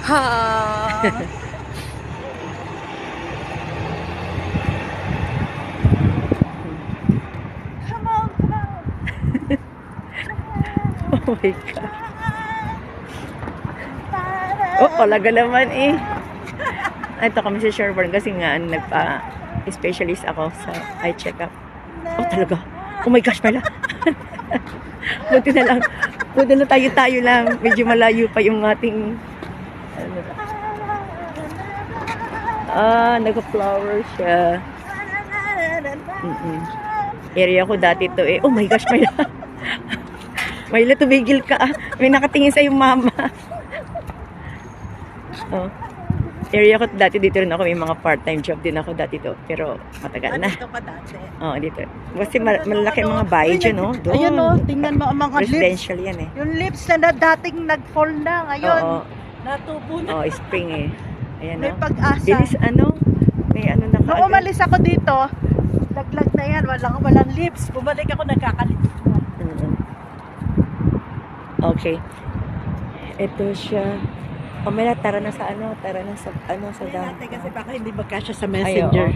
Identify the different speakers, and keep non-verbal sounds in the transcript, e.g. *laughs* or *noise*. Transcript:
Speaker 1: Ha! come on, come on. *laughs*
Speaker 2: Oh my God. Oh, talaga naman eh. Ito kami sa Sherborne kasi nga nagpa-specialist ako sa eye check-up. Oh, talaga. Oh my gosh, pala. *laughs* Buti na lang. Buti na tayo-tayo lang. Medyo malayo pa yung ating... Ano, ah, nag-flower siya. Mm-mm. Area ko dati to eh. Oh my gosh, Mayla. *laughs* Mayla, tumigil ka ah. May nakatingin sa yung mama. oh. Area ko dati dito rin ako. May mga part-time job din ako dati to. Pero matagal na.
Speaker 1: Andito ka dati.
Speaker 2: Oh, dito. Kasi mal- malaki mga bahay dyan, no? Doon.
Speaker 1: Ayan o, tingnan mo ang mga lips.
Speaker 2: Residential yan eh.
Speaker 1: Yung lips na, na dating nag-fall na, ngayon,
Speaker 2: Oo.
Speaker 1: Natubo na.
Speaker 2: Oh, spring eh. Ayan,
Speaker 1: May
Speaker 2: no?
Speaker 1: pag-asa.
Speaker 2: Bilis ano? May ano na
Speaker 1: Nung
Speaker 2: kaagad.
Speaker 1: umalis ako dito, laglag na yan, walang, walang lips. Bumalik ako, nagkakalips na.
Speaker 2: Mm. Okay. Ito siya. O, Mela, tara na sa ano, tara na sa, ano, sa
Speaker 1: Hindi
Speaker 2: dam.
Speaker 1: natin kasi baka hindi magkasya sa
Speaker 2: Ay,
Speaker 1: messenger.
Speaker 2: oo.